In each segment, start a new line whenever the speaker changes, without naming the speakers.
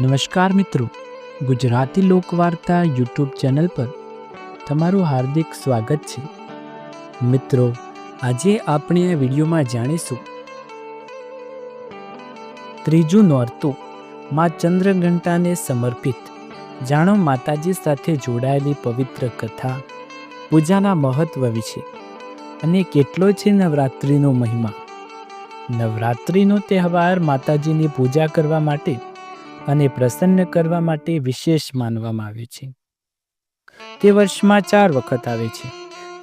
નમસ્કાર મિત્રો. Gujarati લોકવાર્તા YouTube channel પર તમારું હાર્દિક સ્વાગત છે. મિત્રો, આજે આપણે આ વિડીયોમાં જાણીશું ત્રીજું નોરતું માં ચંદ્રઘંટાને સમર્પિત. જાણો માતાજી સાથે જોડાયેલી પવિત્ર કથા, પૂજાના મહત્વ વિશે અને કેટલો છે નવરાત્રિનો મહિમા. નવરાત્રિનો તહેવાર માતાજીની પૂજા કરવા માટે અને પ્રસન્ન કરવા માટે વિશેષ માનવામાં આવે છે. તે વર્ષમાં ચાર વખત આવે છે,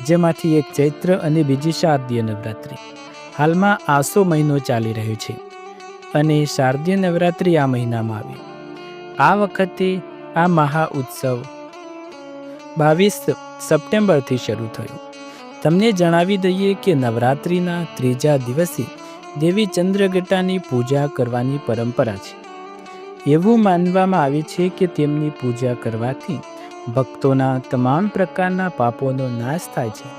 જેમાંથી એક ચૈત્ર અને બીજી શારદીય નવરાત્રિ. હાલમાં આસો મહિનો ચાલી રહ્યો છે અને શારદીય નવરાત્રિ આ મહિનામાં આવી. આ વખતે આ મહા ઉત્સવ બાવીસ સપ્ટેમ્બરથી શરૂ થયો. તમને જણાવી દઈએ કે નવરાત્રિના ત્રીજા દિવસે દેવી ચંદ્રગટાની પૂજા કરવાની પરંપરા છે. એવું માનવામાં આવે છે કે તેમની પૂજા કરવાથી ભક્તોના તમામ પ્રકારના પાપોનો નાશ થાય છે.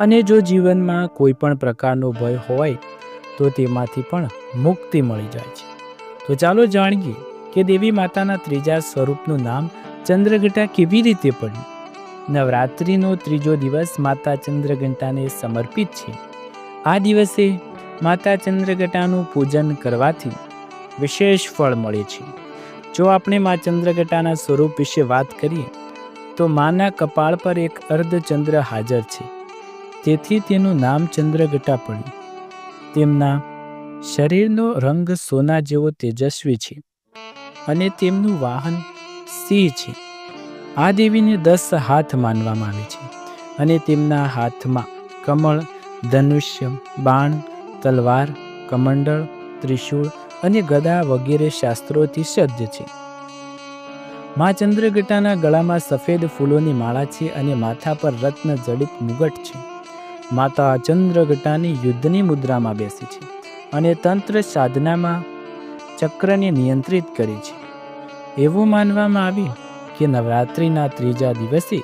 અને જો જીવનમાં કોઈ પણ પ્રકારનો ભય હોય, તો તેમાંથી પણ મુક્તિ મળી જાય છે. તો ચાલો જાણીએ કે દેવી માતાના ત્રીજા સ્વરૂપનું નામ ચંદ્રઘટા કેવી રીતે પડ્યું? નવરાત્રિનો ત્રીજો દિવસ માતા ચંદ્રઘંટાને સમર્પિત છે. આ દિવસે માતા ચંદ્રઘટાનું પૂજન કરવાથી વિશેષ ફળ મળે છે. જો આપણે મા ચંદ્રઘટાના સ્વરૂપ વિશે વાત કરીએ, તો માના કપાળ પર એક અર્ધચંદ્ર હાજર છે. તેથી તેનું નામ ચંદ્રઘટા પડ્યું. તેમના શરીરનો રંગ સોના જેવો તેજસ્વી છે અને તેમનું વાહન સિંહ છે. આ દેવીને દસ હાથ માનવામાં આવે છે અને તેમના હાથમાં કમળ, ધનુષ્ય, બાણ, તલવાર, કમંડળ, ત્રિશૂળ અને ગદા વગેરે શાસ્ત્રોથી સજ્જ છે. મા ચંદ્રગટાના ગળામાં સફેદ ફૂલોની માળા છે અને માથા પર રત્ન જડિત મુગટ છે. માતા ચંદ્રગટાની યુદ્ધની મુદ્રામાં બેસી છે અને તંત્ર સાધનામાં ચક્રને નિયંત્રિત કરે છે. એવું માનવામાં આવ્યું કે નવરાત્રિના ત્રીજા દિવસે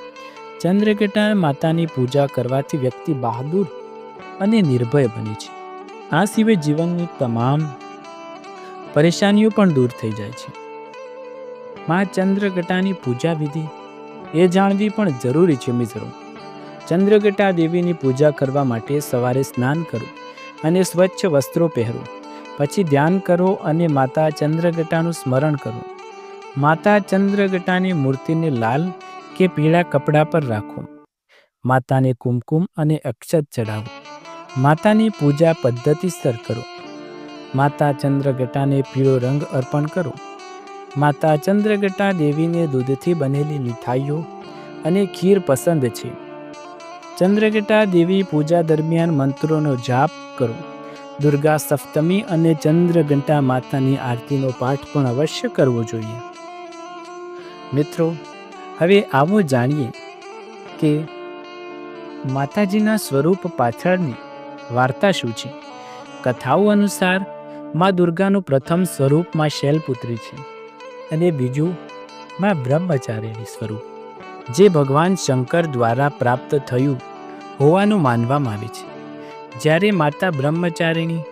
ચંદ્રગટા માતાની પૂજા કરવાથી વ્યક્તિ બહાદુર અને નિર્ભય બને છે. આ સિવાય જીવનની તમામ પરેશાનીઓ પણ દૂર થઈ જાય છે. મા ચંદ્રગટાની પૂજા વિધિ એ જાણવી પણ જરૂરી છે મિત્રો. ચંદ્રગટા દેવીની પૂજા કરવા માટે સવારે સ્નાન કરો અને સ્વચ્છ વસ્ત્રો પહેરો. પછી ધ્યાન કરો અને માતા ચંદ્રગટાનું સ્મરણ કરો. માતા ચંદ્રગટાની મૂર્તિને લાલ કે પીળા કપડા પર રાખો. માતાને કુમકુમ અને અક્ષત ચઢાવો. માતાની પૂજા પદ્ધતિસર કરો. માતા ચંદ્રગટાને પીળો રંગ અર્પણ કરો. માતા ચંદ્રગટા દેવીને દૂધથી બનેલી મીઠાઈઓ અને ખીર પસંદ છે. ચંદ્રગટા દેવી પૂજા દરમિયાન મંત્રોનો જાપ કરો. દુર્ગા સપ્તમી અને ચંદ્રઘંટા માતાની આરતીનો પાઠ પણ અવશ્ય કરવો જોઈએ. મિત્રો, હવે આવો જાણીએ કે માતાજીના સ્વરૂપ પાછળની વાર્તા શું છે? કથાઓ અનુસાર માં દુર્ગાનું પ્રથમ સ્વરૂપમાં શૈલપુત્રી છે. અને બીજું માં બ્રહ્મચારીણી સ્વરૂપ, જે ભગવાન શંકર દ્વારા પ્રાપ્ત થયું હોવાનું માનવામાં આવે છે. જ્યારે માતા બ્રહ્મચારીણી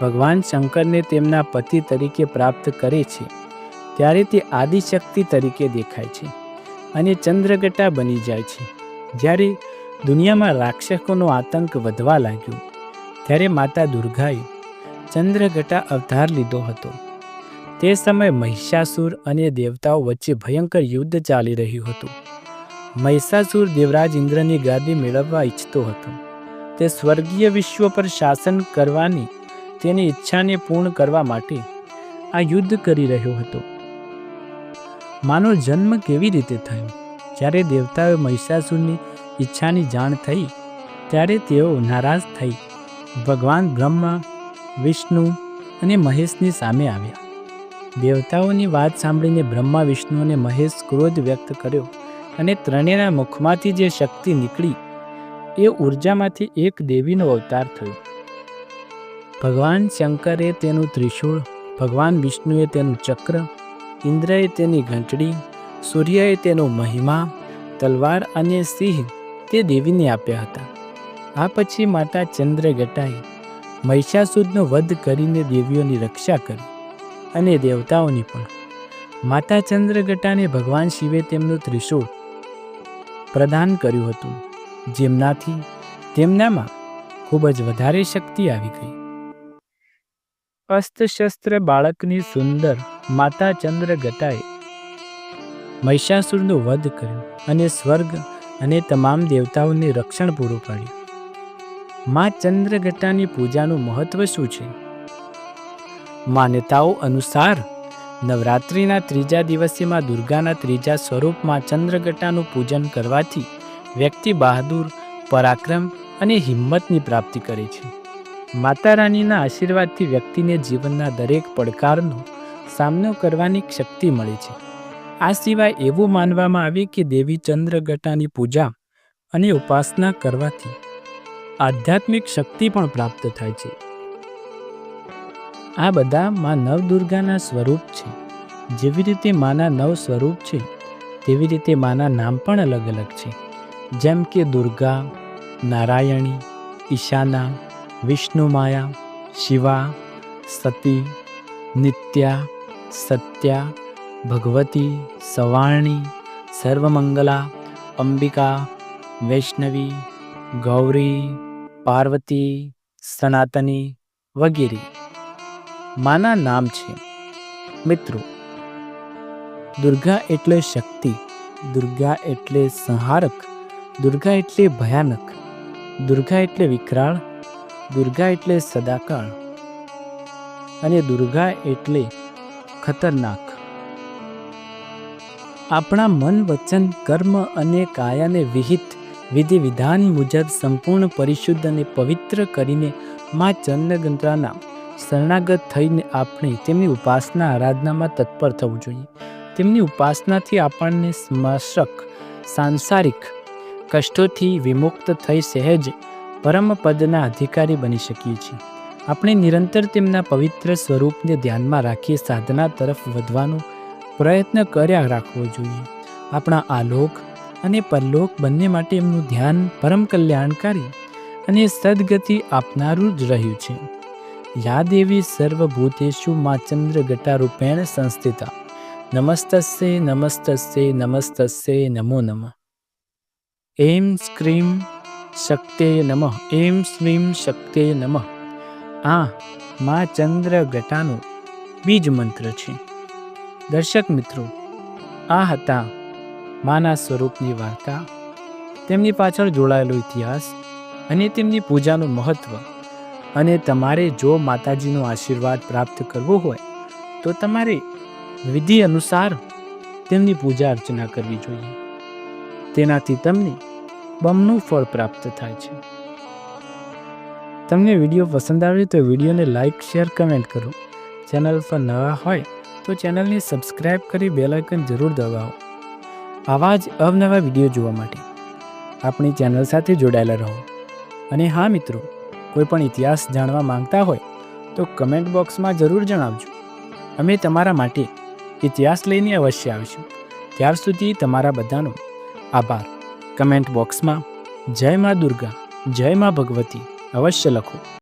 ભગવાન શંકરને તેમના પતિ તરીકે પ્રાપ્ત કરે છે, ત્યારે તે આદિશક્તિ તરીકે દેખાય છે અને ચંદ્રગટા બની જાય છે. જ્યારે દુનિયામાં રાક્ષસોનો આતંક વધવા લાગ્યો, ત્યારે માતા દુર્ગાએ ચંદ્રગટા અવતાર લીધો હતો. તે સમયે મહિષાસુર અને દેવતાઓ વચ્ચે ભયંકર યુદ્ધ ચાલી રહ્યું હતું. મહિષાસુર દેવરાજ ઇન્દ્રની ગાદી મેળવવા ઈચ્છતો હતો. તે સ્વર્ગીય વિશ્વ પર શાસન કરવાની તેની ઈચ્છાને પૂર્ણ કરવા માટે આ યુદ્ધ કરી રહ્યો હતો. માનો જન્મ કેવી રીતે થયો? જ્યારે દેવતાઓએ મહિષાસુરની ઈચ્છાની જાણ થઈ, ત્યારે તેઓ નારાજ થઈ. ભગવાન બ્રહ્મા વિષ્ણુ અને મહેશની સામે આવ્યા. દેવતાઓની વાત સાંભળીને બ્રહ્મા, વિષ્ણુ અને મહેશ ક્રોધ વ્યક્ત કર્યો અને ત્રણેયના મુખમાંથી જે શક્તિ નીકળી, એ ઉર્જામાંથી એક દેવીનો અવતાર થયો. ભગવાન શંકરે તેનું ત્રિશૂળ, ભગવાન વિષ્ણુએ તેનું ચક્ર, ઇન્દ્રએ તેની ઘંટડી, સૂર્યએ તેનો મહિમા, તલવાર અને સિંહ તે દેવીને આપ્યા હતા. આ પછી માતા ચંદ્રગટાએ મહિષાસુરનો વધ કરીને દેવીઓની રક્ષા કરી અને દેવતાઓની પણ. માતા ચંદ્રગટાને ભગવાન શિવે તેમનું ત્રિશૂળ પ્રદાન કર્યું હતું, જેમનાથી તેમનામાં ખૂબ જ વધારે શક્તિ આવી ગઈ. અસ્ત્રશસ્ત્ર બાળકની સુંદર માતા ચંદ્રગટાએ મહિષાસુરનો વધ કર્યો અને સ્વર્ગ અને તમામ દેવતાઓને રક્ષણ પૂરું પાડ્યું. મા ચંદ્રગટાની પૂજાનું મહત્વ શું છે? માન્યતાઓ અનુસાર, નવરાત્રિના ત્રીજા દિવસે માં દુર્ગાના ત્રીજા સ્વરૂપમાં ચંદ્રગટાનું પૂજન કરવાથી વ્યક્તિ બહાદુર, પરાક્રમ અને હિંમતની પ્રાપ્તિ કરે છે. માતા રાણીના આશીર્વાદથી વ્યક્તિને જીવનના દરેક પડકારનો સામનો કરવાની શક્તિ મળે છે. આ સિવાય એવું માનવામાં આવે કે દેવી ચંદ્રગટાની પૂજા અને ઉપાસના કરવાથી આધ્યાત્મિક શક્તિ પણ પ્રાપ્ત થાય છે. આ બધા માં નવદુર્ગાના સ્વરૂપ છે. જેવી રીતે માના નવ સ્વરૂપ છે, તેવી રીતે માના નામ પણ અલગ અલગ છે. જેમ કે દુર્ગા, નારાયણી, ઈશાના, વિષ્ણુ માયા, શિવા, સતી, નિત્યા, સત્યા, ભગવતી, સવાણી, સર્વમંગલા, અંબિકા, વૈષ્ણવી ગૌરી, પાર્વતી, સનાતની વગેરે. માના નામ છે. મિત્રો, દુર્ગા એટલે શક્તિ, દુર્ગા એટલે સંહારક, દુર્ગા એટલે ભયાનક, દુર્ગા એટલે વિકરાળ, દુર્ગા એટલે સદાકાળ અને દુર્ગા એટલે ખતરનાક. આપણા મન વચન, કર્મ અને કાયાને વિહિત વિધિ વિધાન મુજબ સંપૂર્ણ પરિશુદ્ધ અને પવિત્ર કરીને મા ચંદ્રગંત્રાના શરણાગત થઈને આપણે તેમની ઉપાસના આરાધનામાં તત્પર થવું જોઈએ. તેમની ઉપાસનાથી આપણને સ્મર્શક સાંસારિક કષ્ટોથી વિમુક્ત થઈ સહેજ પરમ પદના અધિકારી બની શકીએ છીએ. આપણે નિરંતર તેમના પવિત્ર સ્વરૂપને ધ્યાનમાં રાખી સાધના તરફ વધવાનો પ્રયત્ન કર્યા રાખવો જોઈએ. આપણા આલોક અને પરલોક બંને માટે એમનું ધ્યાન પરમ કલ્યાણકારી અને સદગતિ આપનારું જ રહ્યું છે. યાદેવી સર્વભૂતેશુ મા ચંદ્રગટા રૂપેણ સંસ્થિતા. નમસ્તસ્ય નમસ્તસ્ય નમસ્તસ્ય નમો નમઃ. એમ સ્ક્રીમ શક્તે નમઃ, એમ શ્રીમ શક્તે નમઃ. આ મા ચંદ્રગટાનો બીજ મંત્ર છે. દર્શક મિત્રો, આ હતા માના સ્વરૂપની વાર્તા, તેમની પાછળ જોડાયેલો ઇતિહાસ અને તેમની પૂજાનું મહત્ત્વ અને તમારે જો માતાજીનો આશીર્વાદ પ્રાપ્ત કરવો હોય, તો તમારે વિધિ અનુસાર તેમની પૂજા અર્ચના કરવી જોઈએ. તેનાથી તમને બમનું ફળ પ્રાપ્ત થાય છે. તમને વીડિયો પસંદ આવે તો વિડીયોને લાઇક શેર, કમેન્ટ કરો. ચેનલ પર નવા હોય તો ચેનલને સબસ્ક્રાઇબ કરી બેલાઇકન જરૂર દબાવો. આવા જ અવનવા વીડિયો જોવા માટે. આપણી ચેનલ સાથે જોડાયેલા રહો. અને હા મિત્રો, કોઈ પણ ઇતિહાસ જાણવા માંગતા હોય, તો કમેન્ટ બોક્સમાં જરૂર જણાવજો. અમે તમારા માટે ઇતિહાસ લઈને અવશ્ય આવીશું. ત્યાર સુધી તમારા બધાનો આભાર. કમેન્ટ બોક્સમાં જય મા દુર્ગા, જય મા ભગવતી અવશ્ય લખો.